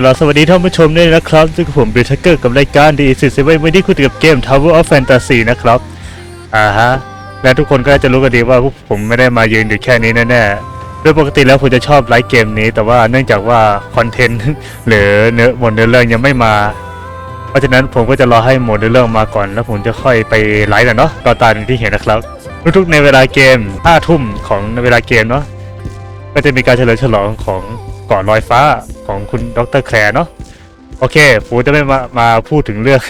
กราบสวัสดีท่านผู้ชมด้วยนะครับซึ่งผมบริทักเกอร์กับรายการ The Easy Seven วันนี้คุณอยู่กับเกม Tower of Fantasy นะครับอ่าฮะและทุกคนก็น่าจะรู้กันดีว่าพวกผมไม่ได้มายืนอยู่แค่นี้แน่ๆโดยปกติแล้วผมจะชอบไลฟ์เกมนี้ แต่ว่าเนื่องจากว่าคอนเทนต์หรือเนื้อหมดเนื้อเรื่องยังไม่มา เพราะฉะนั้นผมก็จะรอให้หมดเนื้อเรื่องมาก่อน แล้วผมจะค่อยไปไลฟ์นะเนาะก็ตามที่เห็นนะครับ ทุกๆในเวลาเกม5ทุ่มของในเวลาเกมเนาะก็จะมีการเฉลิมฉลองของ เกาะลอยฟ้าของคุณดรแคร์เนาะโอเคผมจะไม่มามาพูดถึงเรื่อง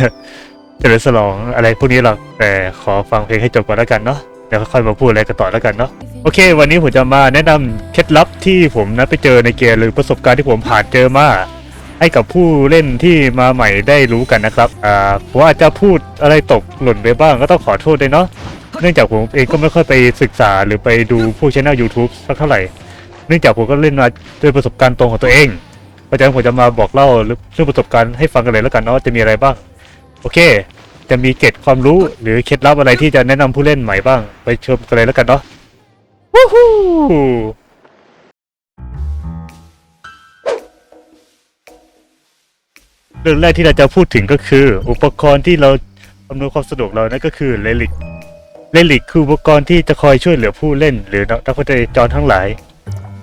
เฉลิมฉลองอะไรพวกนี้หรอกแต่ขอฟังเพลงให้จบก่อนแล้วกันเนาะเดี๋ยวค่อยมาพูดอะไรกันต่อแล้วกันเนาะโอเค วันนี้ผมจะมาแนะนำเคล็ดลับที่ผมนะไปเจอในเกมหรือประสบการณ์ที่ผมผ่านเจอมาให้กับผู้เล่นที่มาใหม่ได้รู้กันนะครับอ่าผมอาจจะพูดอะไรตกหล่นไปบ้างก็ต้องขอโทษด้วยเนาะเนื่องจากผมเองก็ไม่ค่อยไปศึกษาหรือไปดูพวกช่อง YouTube สักเท่าไหร่ เนื่องจากผมก็เล่นมาด้วยประสบการณ์ตรงของตัวเองเพราะฉะนั้นผมจะมาบอกเล่าเรื่องประสบการณ์ให้ฟังกันเลยแล้วกันเนาะว่าจะมีอะไรบ้าง โอเค จะมีเกร็ดความรู้หรือเคล็ดลับอะไรที่จะแนะนำผู้เล่นใหม่บ้าง ไปชมกันเลยแล้วกันเนาะวู้ฮู้เรื่องแรกที่เราจะพูดถึงก็คือ อุปกรณ์ที่เราอำนวยความสะดวกเรานั่นก็คือเลลิกเลลิกคืออุปกรณ์ที่จะคอยช่วยเหลือผู้เล่น หรือนักพัฒนาจรทั้งหลาย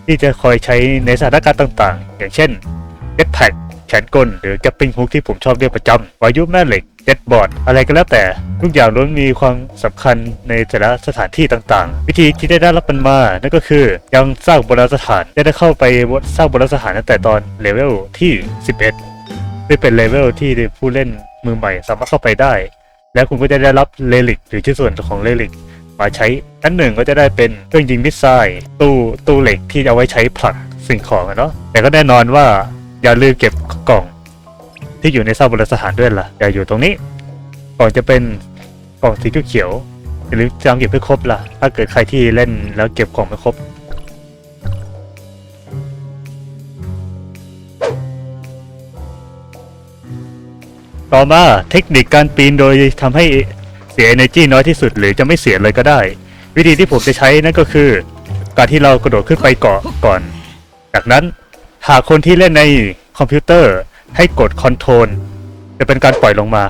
ที่จะคอยใช้ในสถานการณ์ต่างๆ อย่างเช่นเ e ็ p แพ็แขนกลหรือแกปปิ้งฮุกที่ผมชอบเรียกประจำวายุแม่เหล็กเจ็ตบอร์ดอะไรก็แล้วแต่ ทุกอย่างล้วนมีความสำคัญในแต่ละสถานที่ต่างๆ วิธีที่ได้รับมันมา นั่นก็คือ ยังสร้างโบราณสถานได้เข้าไปสร้างโบราณสถานตั้งแต่ตอนเลเวลที่ 11ซึ่งเป็นเลเวลที่ผู้เล่นมือใหม่สามารถเข้าไปได้ และคุณก็จะได้รับเลลิกหรือชิ้นส่วนของเลลิก มาใช้อันหนึ่งก็จะได้เป็นเครื่องยิงมิสไซล์ตู้ตู้เหล็กที่เอาไว้ใช้ผลักสิ่งของเนาะแต่ก็แน่นอนว่าอย่าลืมเก็บกล่องที่อยู่ในซากโบราณสถานด้วยล่ะอย่าอยู่ตรงนี้กล่องจะเป็นกล่องสีเขียวๆอย่าลืมจำเก็บให้ครบล่ะ ถ้าเกิดใครที่เล่นแล้วเก็บกล่องไม่ครบต่อมาเทคนิคการปีนโดยทำให้ เสีย energy น้อยที่สุดหรือจะไม่เสียเลยก็ได้ วิธีที่ผมจะใช้นั่นก็คือ การที่เรากระโดดขึ้นไปเกาะก่อน จากนั้นหากคนที่เล่นในคอมพิวเตอร์ให้กดคอนโทรลจะเป็นการปล่อยลงมา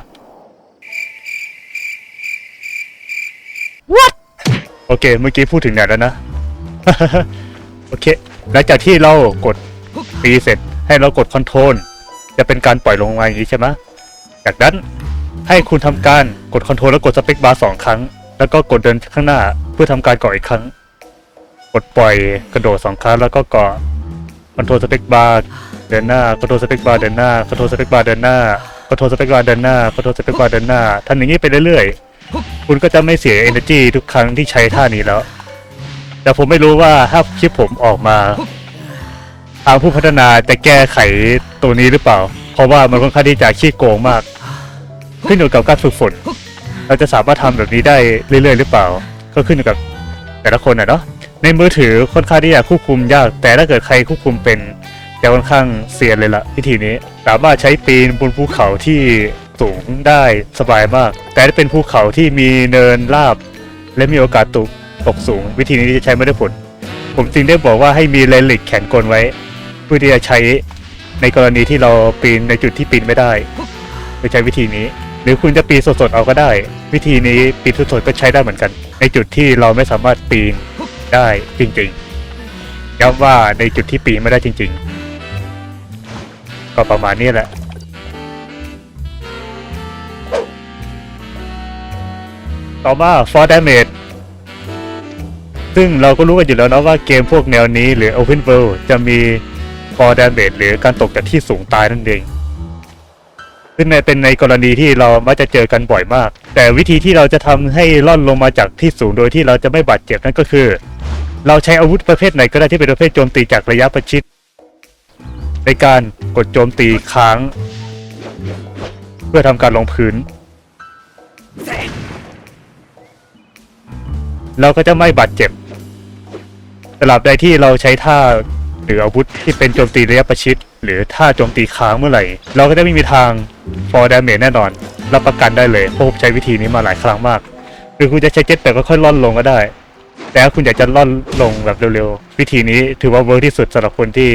What โอเค เมื่อกี้พูดถึงไหนแล้วนะ โอเค หลังจากที่เรากดปีเสร็จให้เรากดคอนโทรลจะเป็นการปล่อยลงมาอย่างนี้ใช่ไหมจากนั้น ให้คุณทำการกดคอนโทรลแล้วกดสเปคบาร์สองครั้ง แล้วก็กดเดินข้างหน้าเพื่อทำการเกาะอีกครั้ง กดปล่อยกระโดดสองครั้งแล้วก็เกาะคอนโทรลสเปคบาร์เดินหน้าคอนโทรลสเปคบาร์เดินหน้าคอนโทรลสเปคบาร์เดินหน้าคอนโทรลสเปคบาร์เดินหน้าคอนโทรลสเปคบาร์เดินหน้าทำอย่างนี้ไปเรื่อยๆ คุณก็จะไม่เสีย energy ทุกครั้งที่ใช้ท่านี้แล้ว แต่ผมไม่รู้ว่าถ้าคลิปผมออกมา ทางผู้พัฒนาจะแก้ไขตัวนี้หรือเปล่า เพราะว่ามันค่อนข้างที่จะขี้โกงมาก ขึ้นอยู่กับการฝึกฝน เราจะสามารถทำแบบนี้ได้เรื่อยๆ หรือเปล่า ก็ขึ้นอยู่กับแต่ละคนนะเนาะในมือถือค่อนข้างที่จะควบคุมยาก แต่ถ้าเกิดใครควบคุมเป็นจะค่อนข้างเซียนเลยละวิธีนี้ สามารถใช้ปีนบนภูเขาที่สูงได้สบายมาก แต่ถ้าเป็นภูเขาที่มีเนินราบ และมีโอกาสตกตกสูง วิธีนี้จะใช้ไม่ได้ผล ผมจึงได้บอกว่าให้มีเลลิกแขนกลไว้ เพื่อที่จะใช้ในกรณีที่เราปีนในจุดที่ปีนไม่ได้โดยใช้วิธีนี้ หรือคุณจะปีนสดๆเอาก็ได้ วิธีนี้ปีนสดๆก็ใช้ได้เหมือนกัน ในจุดที่เราไม่สามารถปีนได้จริงๆย้ำว่าในจุดที่ปีนไม่ได้จริง ๆ ก็ประมาณนี้แหละต่อมา for damage ซึ่งเราก็รู้กันอยู่แล้วนะว่าเกมพวกแนวนี้หรือ Open World จะมี for damage หรือการตกจากที่สูงตายนั่นเอง ซึ่งในเป็นในกรณีที่เรามักจะเจอกันบ่อยมาก แต่วิธีที่เราจะทำให้ล่อนลงมาจากที่สูงโดยที่เราจะไม่บาดเจ็บนั่นก็คือ เราใช้อาวุธประเภทไหนก็ได้ที่เป็นประเภทโจมตีจากระยะประชิด ในการกดโจมตีค้าง เพื่อทำการลงพื้น เราก็จะไม่บาดเจ็บตราบใดที่เราใช้ท่า หรืออาวุธที่เป็นโจมตีระยะประชิด หรือถ้าโจมตีค้างเมื่อไหร่ เราก็จะไม่มีทางฟอร์ดามเมจแน่นอน รับประกันได้เลยเพราะผมใช้วิธีนี้มาหลายครั้งมาก หรือคุณจะใช้เจ็ตแต่ก็ค่อยล่อนลงก็ได้ แต่ถ้าคุณอยากจะล่อนลงแบบเร็วๆ วิธีนี้ถือว่าเวิร์กที่สุดสำหรับคนที่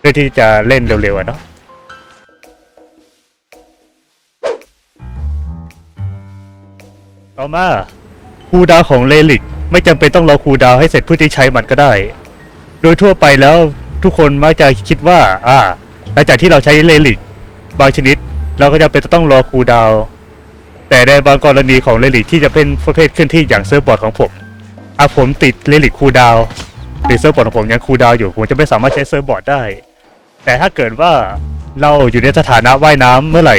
เลือที่จะเล่นเร็วๆอะเนาะต่อมาคูดาวของเลลิกไม่จำเป็นต้องรอคูดาวให้เสร็จเพื่อที่ใช้มันก็ได้ โดยทั่วไปแล้วทุกคนมักจะคิดว่า อ่า หลังจากที่เราใช้เลลิกบางชนิด เราก็จะเป็นต้องรอคูดาว แต่ในบางกรณีของเลลิกที่จะเป็นประเภทเคลื่อนที่อย่างเซิร์ฟบอร์ดของผมอะผมติดเลลิกคูดาวน์ติดเซิร์ฟบอร์ดของผมยังคูดาวอยู่ผมจะไม่สามารถใช้เซิร์ฟบอร์ดได้ แต่ถ้าเกิดว่าเราอยู่ในสถานะว่ายน้ำเมื่อไหร่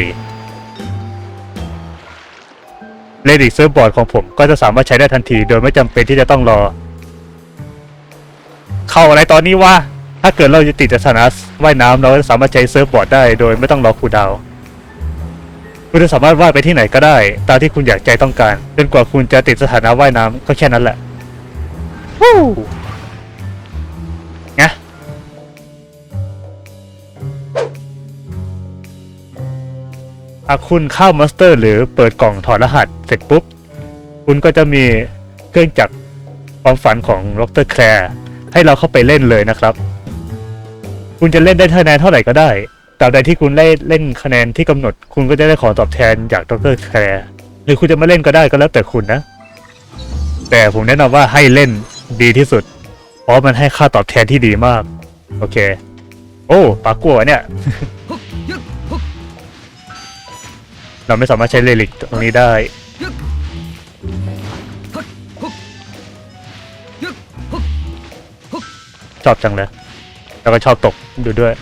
เลดิกเซิร์ฟบอร์ดของผมก็จะสามารถใช้ได้ทันที โดยไม่จำเป็นที่จะต้องรอ เข้าอะไรตอนนี้วะถ้าเกิดเราจะติดสถานะว่ายน้ำเราก็สามารถใช้เซิร์ฟบอร์ดได้โดยไม่ต้องรอคูลดาวน์คุณจะสามารถว่ายไปที่ไหนก็ได้ ตามที่คุณอยากใจต้องการจนกว่าคุณจะติดสถานะว่ายน้ำก็แค่นั้นแหละวู้ไงหากคุณเข้ามอนสเตอร์ หรือเปิดกล่องถอดรหัสเสร็จปุ๊บ คุณก็จะมีเครื่องจักรความฝันของดรแคลร์ ให้เราเข้าไปเล่นเลยนะครับ คุณจะเล่นได้คะแนนเท่าไหร่ก็ได้ตราบใดที่คุณได้เล่นคะแนนที่กำหนด คุณก็จะได้ของตอบแทนจากดรแคลร์หรือคุณจะมาเล่นก็ได้ก็แล้วแต่คุณนะ แต่ผมแนะนำว่าให้เล่นดีที่สุด เพราะมันให้ค่าตอบแทนที่ดีมาก โอเค โอ้ปากกัวเนี่ย เราไม่สามารถใช้เลลิกตรงนี้ได้ ชอบจังเลย แล้วก็ชอบตกดูด้วย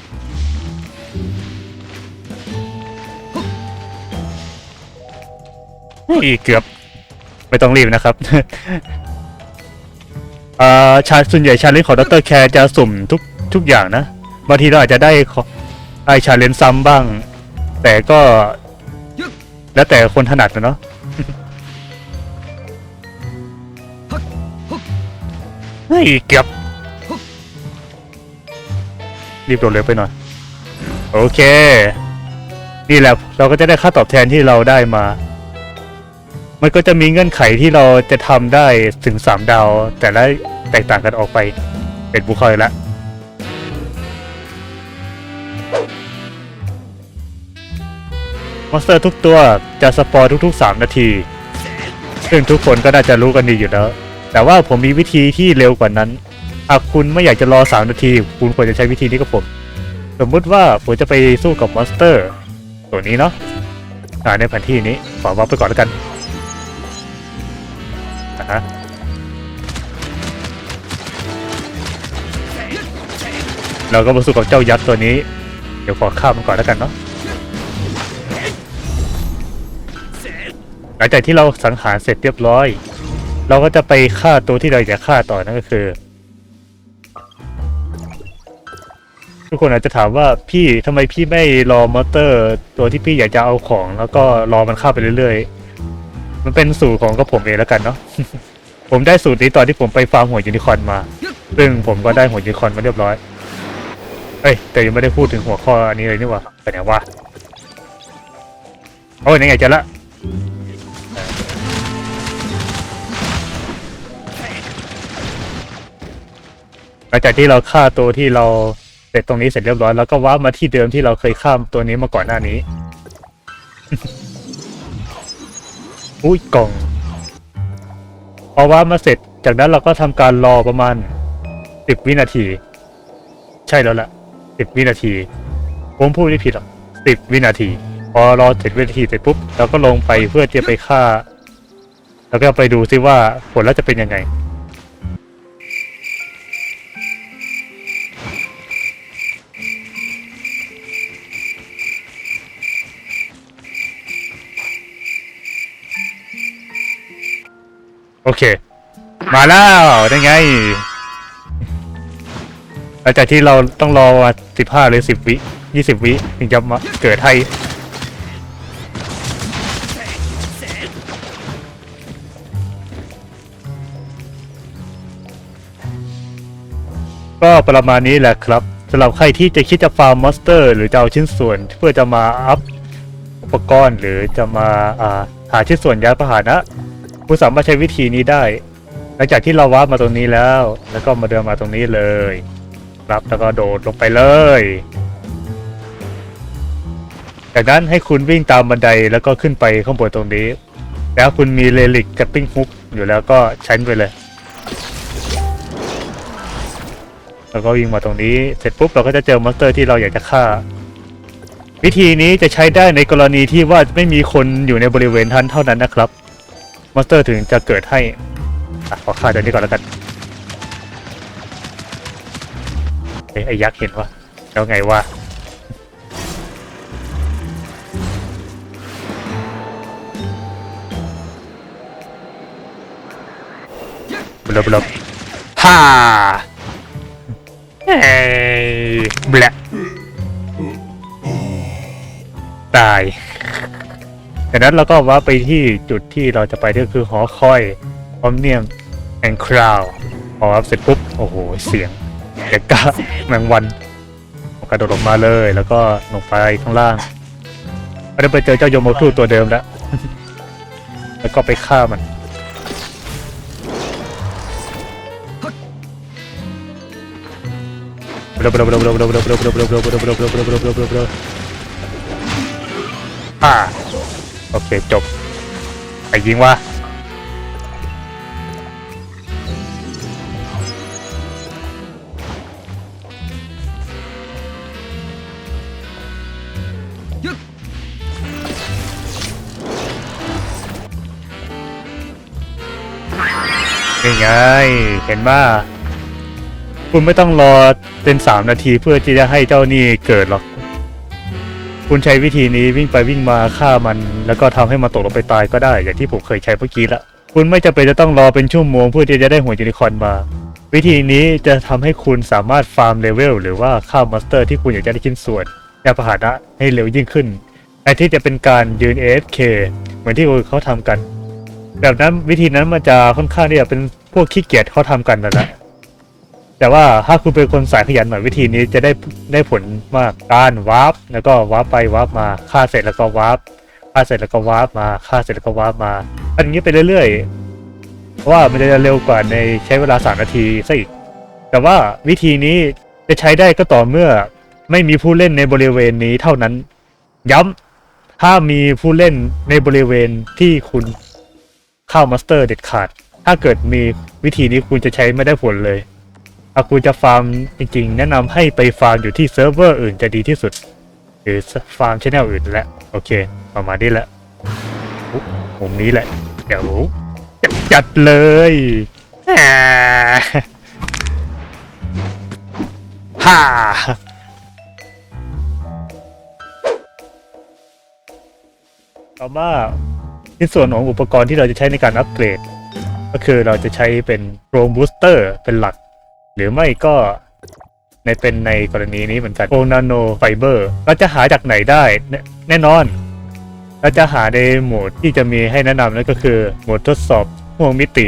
อีเกือบ ไม่ต้องรีบนะครับอ่าชาส่วนใหญ่ชาเลนจ์ของดรแคร์จะสุ่มทุกทุกอย่างนะ บางทีเราอาจจะได้ขอได้ชาเลนจ์ซ้ำบ้าง แต่ก็ แล้วแต่คนถนัดนะเนาะเฮ้ยเกือบ รีบโดดเร็วไปหน่อย โอเค นี่แหละเราก็จะได้ค่าตอบแทนที่เราได้มา มันก็จะมีเงื่อนไขที่เราจะทำได้ถึงสามดาว แต่ละแตกต่างกันออกไป เป็นบุคคลละมอนสเตอร์ทุกตัวจะสปอร์ทุก ๆ 3 นาที ซึ่งทุกคนก็น่าจะรู้กันดีอยู่แล้ว แต่ว่าผมมีวิธีที่เร็วกว่านั้น หากคุณไม่อยากจะรอ 3 นาที คุณควรจะใช้วิธีนี้กับผม สมมุติว่าผมจะไปสู้กับมอนสเตอร์ ตัวนี้เนาะอ่าในแผนที่นี้ขอวับไปก่อนแล้วกันอะฮะเราก็มาสู้กับเจ้ายักษ์ตัวนี้ เดี๋ยวขอข้ามมันก่อนแล้วกันเนาะหลังจากที่เราสังหารเสร็จเรียบร้อย เราก็จะไปฆ่าตัวที่เราอยากฆ่าต่อนั่นก็คือ ทุกคนอาจจะถามว่าพี่ทำไมพี่ไม่รอมอเตอร์ ตัวที่พี่อยากจะเอาของ แล้วก็รอมันเข้าไปเรื่อยๆ มันเป็นสูตรของกับผมเองแล้วกันเนาะผมได้สูตรนี้ตอนที่ผมไปฟาร์มหัวยูนิคอนมา ซึ่งผมก็ได้หัวยูนิคอนมาเรียบร้อย เอ้ย แต่ยังไม่ได้พูดถึงหัวข้ออันนี้เลยนี่หว่าไปไหนวะโอ้ยนี่ไงเจอละหลังจากที่เราฆ่าตัวที่เรา เสร็จตรงนี้เสร็จเรียบร้อยแล้วก็ว้ามาที่เดิมที่เราเคยข้ามตัวนี้มาก่อนหน้านี้ อุ้ยกล่องพอว้ามาเสร็จจากนั้นเราก็ทำการรอประมาณสิบวินาที ใช่แล้วล่ะสิบวินาทีผมพูดไม่ผิดหรอกสิบวินาที พอรอสิบวินาทีเสร็จปุ๊บเราก็ลงไปเพื่อจะไปฆ่า แล้วก็ไปดูซิว่าผลแล้วจะเป็นยังไง โอเค มาแล้วได้ไงหลังจากที่เราต้องรอสิบห้าหรือสิบวิยี่สิบวิถึงจะมาเกิดให้ก็ประมาณนี้แหละครับสำหรับใครที่จะคิดจะฟาร์มมอนสเตอร์ หรือจะเอาชิ้นส่วนเพื่อจะมาอัพอุปกรณ์หรือจะมาาหาชิ้นส่วนยานพาหนะ คุณสามารถใช้วิธีนี้ได้ หลังจากที่เราวาร์ปมาตรงนี้แล้ว แล้วก็มาเดินมาตรงนี้เลยครับแล้วก็โดดลงไปเลยจากนั้นให้คุณวิ่งตามบันไดแล้วก็ขึ้นไปข้างบนตรงนี้ แล้วคุณมีเลลิกกับปิ้งฮุกอยู่แล้วก็ใช้นไปเลย แล้วก็วิ่งมาตรงนี้เสร็จปุ๊บเราก็จะเจอมอนสเตอร์ที่เราอยากจะฆ่า วิธีนี้จะใช้ได้ในกรณีที่ว่าไม่มีคนอยู่ในบริเวณท่านเท่านั้นนะครับ มอนสเตอร์ถึงจะเกิดให้อะขอฆ่าเดี๋ยวนี้ก่อนแล้วกันเอ้ยไอ้ยักษ์เห็นวะแล้วไงวะบลบลบฮ่าเฮ้ยแบละตาย จากนั้นเราก็ว่าไปที่จุดที่เราจะไปก็คือหอคอยพร้อมเนียมแองคราวพอรับเสร็จปุ๊บ โอ้โห เสียงเด็กกะแมงวันกระโดดออกมาเลย แล้วก็ลงไปข้างล่างก็ได้ไปเจอเจ้าโยมโมครูตัวเดิมแล้ว แล้วก็ไปฆ่ามันบลบลบลบลบลบลบลบลบลบลบลบลบลบลบลบลบลบลบลบอ่า โอเค จบ ไปยิงวะนี่ไง เห็นว่า คุณไม่ต้องรอเป็นสามนาทีเพื่อที่จะให้เจ้านี่เกิดหรอก คุณใช้วิธีนี้วิ่งไปวิ่งมาฆ่ามัน แล้วก็ทำให้มันตกลงไปตายก็ได้ อย่างที่ผมเคยใช้เมื่อกี้ละคุณไม่จำเป็นจะต้องรอเป็นชั่วโมงเพื่อที่จะได้หัวยูนิคอร์นมา วิธีนี้จะทำให้คุณสามารถฟาร์มเลเวลหรือว่าฆ่ามอนสเตอร์ที่คุณอยากจะได้ชิ้นส่วนยาพาหนะให้เร็วยิ่งขึ้นแทนที่จะเป็นการยืน AFK เหมือนที่เขาทำกัน แบบนั้นวิธีนั้นมันจะค่อนข้างที่จะเป็นพวกขี้เกียจเขาทำกันนั่นแหละ แต่ว่าถ้าคุณเป็นคนสายขยันหน่อยวิธีนี้จะได้ได้ผลมากการวาร์ปแล้วก็วาร์ปไปวาร์ปมาฆ่าเสร็จแล้วก็วาร์ปฆ่าเสร็จแล้วก็วาร์ปมาฆ่าเสร็จแล้วก็วาร์ปมาอันนี้ไปเรื่อยๆเพราะว่ามันจะเร็วกว่าในใช้เวลาสามนาทีซะอีก แต่ว่าวิธีนี้จะใช้ได้ก็ต่อเมื่อไม่มีผู้เล่นในบริเวณนี้เท่านั้น ย้ำถ้ามีผู้เล่นในบริเวณที่คุณเข้ามาสเตอร์เด็ดขาด ถ้าเกิดมีวิธีนี้คุณจะใช้ไม่ได้ผลเลย ถ้าคุณจะฟาร์มจริงๆ แนะนำให้ไปฟาร์มอยู่ที่เซิร์ฟเวอร์อื่นจะดีที่สุด หรือฟาร์มชแนลอื่นแหละโอเค ประมาณนี้แหละอุ๊ยมุมนี้แหละเดี๋ยวจัดจัดเลยอ่าฮ่าต่อมาที่ส่วนของอุปกรณ์ที่เราจะใช้ในการอัปเกรด ก็คือเราจะใช้เป็นโครมบูสเตอร์เป็นหลัก หรือไม่ก็ในเป็นในกรณีนี้เหมือนกันโอนาโนไฟเบอร์เราจะหาจากไหนได้แน่แน่นอน เราจะหาในโหมดที่จะมีให้แนะนำนั่นก็คือโหมดทดสอบห่วงมิติ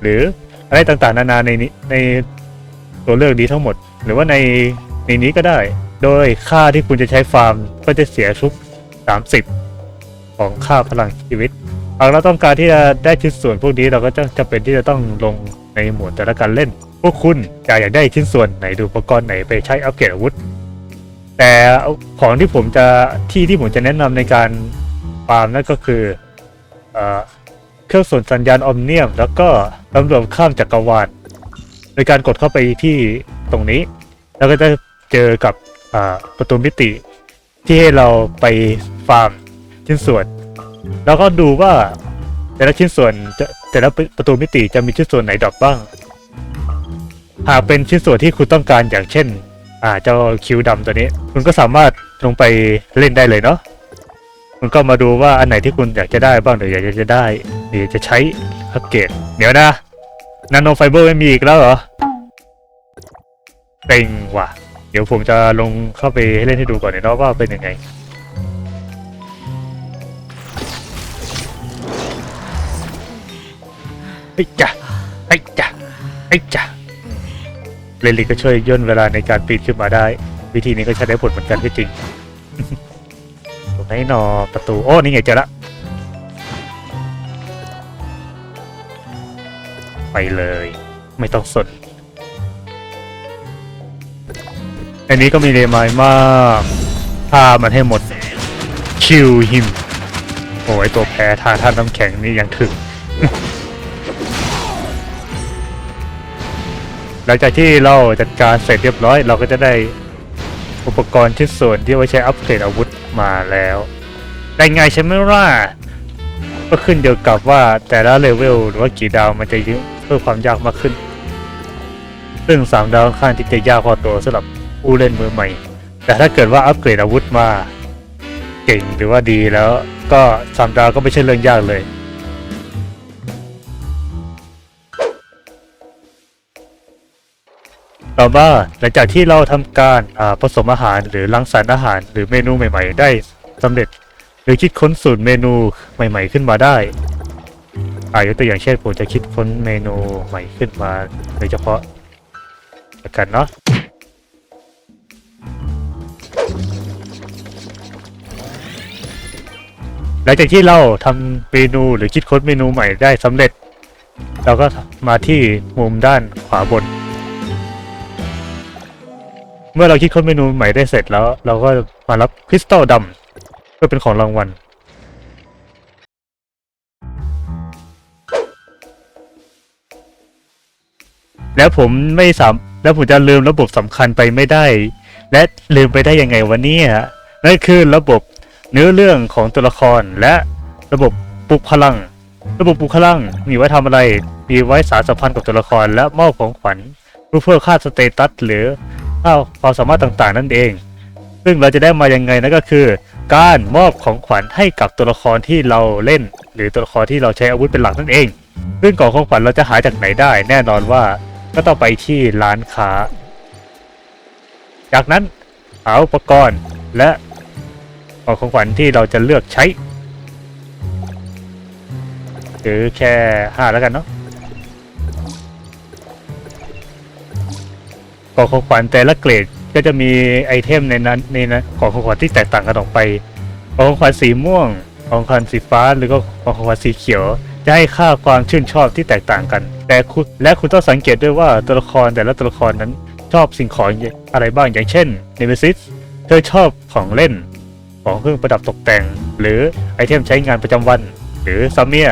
หรืออะไรต่างๆ นานาในนี้ในตัวเลือกนี้ทั้งหมด หรือว่าในในนี้ก็ได้ โดยค่าที่คุณจะใช้ฟาร์มก็จะเสียทุก 30 ของค่าพลังชีวิตหากเราต้องการที่จะได้ชิ้นส่วนพวกนี้เราก็จะจำเป็นที่จะต้องลงในหมวดแต่ละการเล่น พวกคุณจะอยากได้ชิ้นส่วนไหนดูอุปกรณ์ไหนไปใช้อัปเกรดอาวุธ แต่ของที่ผมจะที่ที่ผมจะแนะนำในการฟาร์มนั่นก็คือเอ่อเครื่องส่วนสัญญาณออมเนียม แล้วก็ตำรวจข้ามจักรวาลโดยการกดเข้าไปที่ตรงนี้ แล้วก็จะเจอกับประตูมิติ ที่ให้เราไปฟาร์มชิ้นส่วน แล้วก็ดูว่าแต่ละชิ้นส่วนจะแต่ละประตูมิติจะมีชิ้นส่วนไหนดรอปบ้าง หากเป็นชิ้นส่วนที่คุณต้องการอย่างเช่น อ่าเจ้าคิวดำตัวนี้ คุณก็สามารถลงไปเล่นได้เลยเนาะคุณก็มาดูว่าอันไหนที่คุณอยากจะได้บ้างหรืออยากจะได้หรือจะใช้อัปเกรดเดี๋ยวนะนาโนไฟเบอร์ไม่มีอีกแล้วเหรอเต็งว่ะ เดี๋ยวผมจะลงเข้าไปเล่นให้ดูก่อนเนาะว่าเป็นยังไงไอ้จ้ะไอ้จ้ะไอ้จ้ะ เลลิกก็ช่วยย่นเวลาในการปีนขึ้นมาได้ วิธีนี้ก็ใช้ได้ผลเหมือนกันก็จริงตรงไหนหนอประตูโอ้นี่ไงเจอละไปเลย ไม่ต้องสนอันนี้ก็มีเลมายมากพามันให้หมดคิวหิมโอ้ยตัวแพ้ทาท่านน้ำแข็งนี่ยังถึง หลังจากที่เราจัดการเสร็จเรียบร้อย เราก็จะได้อุปกรณ์ชิ้นส่วนที่ไว้ใช้อัปเกรดอาวุธมาแล้วได้ไงใช่ไหมล่ะก็ขึ้นเดียวกับว่าแต่ละเลเวลหรือว่ากี่ดาวมันจะเพิ่มความยากมากขึ้น ซึ่งสามดาวค่อนข้างที่จะยากพอตัวสำหรับผู้เล่นมือใหม่ แต่ถ้าเกิดว่าอัปเกรดอาวุธมา เก่งหรือว่าดีแล้วก็สามดาวก็ไม่ใช่เรื่องยากเลย ต่อมาหลังจากที่เราทำการผสมอาหารหรือรังสรรค์อาหารหรือเมนูใหม่ ๆ ได้สำเร็จ หรือคิดค้นสูตรเมนูใหม่ ๆ ขึ้นมาได้อ่ายกตัวอย่างเช่นผมจะคิดค้นเมนูใหม่ขึ้นมาโดยเฉพาะแล้วกันเนาะหลังจากที่เราทำเมนูหรือคิดค้นเมนูใหม่ได้สำเร็จ เราก็มาที่มุมด้านขวาบน เมื่อเราคิดค้นเมนูใหม่ได้เสร็จแล้ว เราก็มารับคริสตัลดำเพื่อเป็นของรางวัลแล้วผมไม่สามแล้วผมจะลืมระบบสำคัญไปไม่ได้ และลืมไปได้ยังไงวันนี้นั่นคือระบบเนื้อเรื่องของตัวละครและระบบปลุกพลัง ระบบปลุกพลังมีไว้ทำอะไร มีไว้สารสัมพันธ์กับตัวละครและมอบของขวัญเพื่อเพิ่มค่าสเตตัสหรือ ค่าความสามารถต่างๆ นั่นเอง ซึ่งเราจะได้มายังไงนั่นก็คือ การมอบของขวัญให้กับตัวละครที่เราเล่น หรือตัวละครที่เราใช้อาวุธเป็นหลักนั่นเอง ซึ่งกล่องของขวัญเราจะหาจากไหนได้ แน่นอนว่าก็ต้องไปที่ร้านค้า จากนั้นหาอุปกรณ์และกล่องของขวัญที่เราจะเลือกใช้หรือแค่หาแล้วกันเนาะ กล่องของขวัญแต่ละเกรดก็จะมีไอเทมในนั้นในนั้นกล่องของขวัญที่แตกต่างกันออกไปกล่องของขวัญสีม่วงกล่องของขวัญสีฟ้า หรือก็กล่องของขวัญสีเขียว จะให้ค่าความชื่นชอบที่แตกต่างกัน แต่คุณและคุณต้องสังเกตด้วยว่าตัวละครแต่ละตัวละครนั้นชอบสิ่งของอะไรบ้างอย่างเช่นเนเมซิสเธอชอบของเล่น ของเครื่องประดับตกแต่ง หรือไอเทมใช้งานประจำวัน หรือซัมเมีย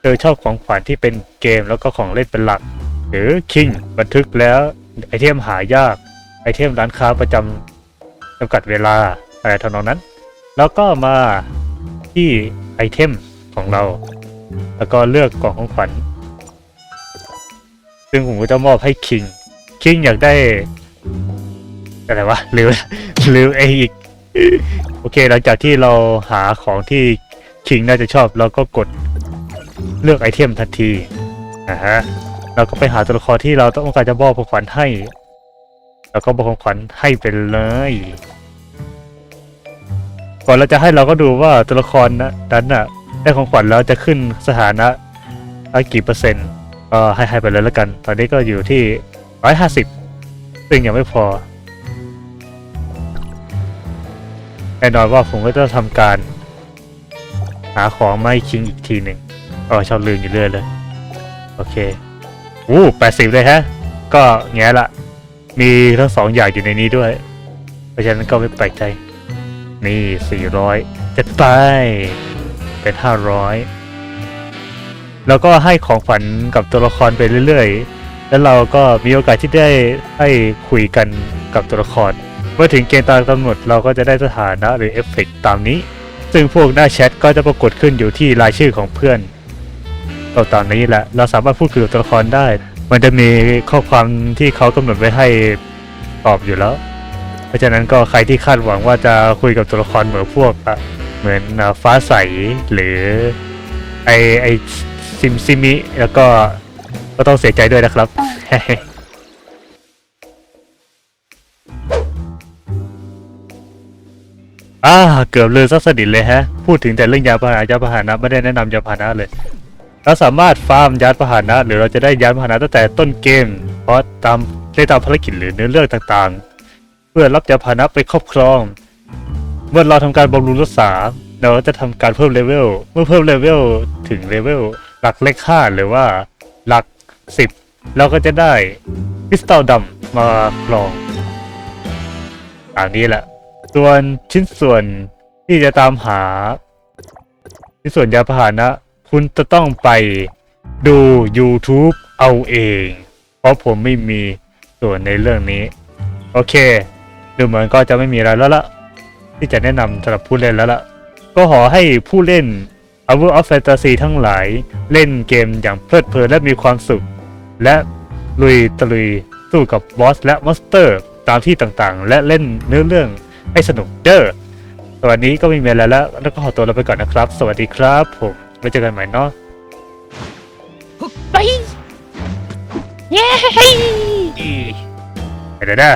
เธอชอบของขวัญที่เป็นเกมแล้วก็ของเล่นเป็นหลัก หรือคิงบันทึกแล้ว ไอเทมหายาก ไอเทมร้านค้าประจำจำกัดเวลาอะไรทำนองนั้น แล้วก็มาที่ไอเทมของเรา แล้วก็เลือกกล่องของขวัญ ซึ่งผมก็จะมอบให้คิง คิงอยากได้ อะไรวะลืมลืมไออีก โอเค หลังจากที่เราหาของที่คิงน่าจะชอบ เราก็กดเลือกไอเทมทันทีนะฮะ เราก็ไปหาตัวละครที่เราต้องการจะมอบของขวัญให้ แล้วก็มอบของขวัญให้ไปเลยก่อนเราจะให้เราก็ดูว่าตัวละครนะนั้นน่ะ ได้ของขวัญแล้วจะขึ้นสถานะกี่เปอร์เซ็นต์ก็ให้ให้ไปเลยแล้วกัน ตอนนี้ก็อยู่ที่ร้อยห้าสิบซึ่งยังไม่พอแน่นอนว่าผมก็จะทำการ หาของไมาให้คิงอีกทีหนึ่งอ๋อชอบลืมอยู่เรื่อยเลย โอเค อู้แปดสิบเลยฮะ ก็แง่ละมีทั้งสองอย่างอยู่ในนี้ด้วย เพราะฉะนั้นก็ไม่แปลกใจ นี่สี่ร้อยจัดไป เป็นห้าร้อยแล้วก็ให้ของขวัญกับตัวละครไปเรื่อยๆ แล้วเราก็มีโอกาสที่ได้ให้คุยกันกับตัวละคร เมื่อถึงเกณฑ์ตามกำหนดเราก็จะได้สถานะหรือเอฟเฟกต์ตามนี้ ซึ่งพวกหน้าแชทก็จะปรากฏขึ้นอยู่ที่รายชื่อของเพื่อน เราตามนี้แหละ เราสามารถพูดคุยกับตัวละครได้ มันจะมีข้อความที่เขากำหนดไว้ให้ตอบอยู่แล้ว เพราะฉะนั้นก็ใครที่คาดหวังว่าจะคุยกับตัวละครเหมือนพวกเหมือนฟ้าใสหรือไอไอซิมซิมิแล้วก็ก็ต้องเสียใจด้วยนะครับอ่าเกือบเลยสักสนิทเลยฮะ พูดถึงแต่เรื่องยาพาหนะยาพาหนะไม่ได้แนะนำยาพาหนะเลย เราสามารถฟาร์มยานพาหนะหรือเราจะได้ยานพาหนะตั้งแต่ต้นเกม เพราะตามได้ตามภารกิจหรือเนื้อเรื่องต่างๆ เพื่อรับยานพาหนะไปครอบครอง เมื่อเราทำการบำรุงรักษา เราก็จะทำการเพิ่มเลเวล เมื่อเพิ่มเลเวลถึงเลเวลหลักเลขห้าหรือว่าหลักสิบเราก็จะได้คริสตัลดำมาครองอย่างนี้แหละ ส่วนชิ้นส่วนที่จะตามหาในส่วนยานพาหนะ คุณจะต้องไปดู YouTube เอาเอง เพราะผมไม่มีส่วนในเรื่องนี้ โอเค ดูเหมือนก็จะไม่มีอะไรแล้วละที่จะแนะนำสำหรับผู้เล่นแล้วล่ะก็ขอให้ผู้เล่น Hour of Fantasy ทั้งหลายเล่นเกมอย่างเพลิดเพลินและมีความสุข และลุยตะลุยสู้กับบอสและมอนสเตอร์ตามที่ต่างๆ และเล่นเนื้อเรื่องให้สนุกเด้อสวัสดีก็ไม่มีอะไรแล้ว แล้วก็ขอตัวลาไปก่อนนะครับ สวัสดีครับผม ไว้เจอกันใหม่เนาะไปเย้ไปเด้อ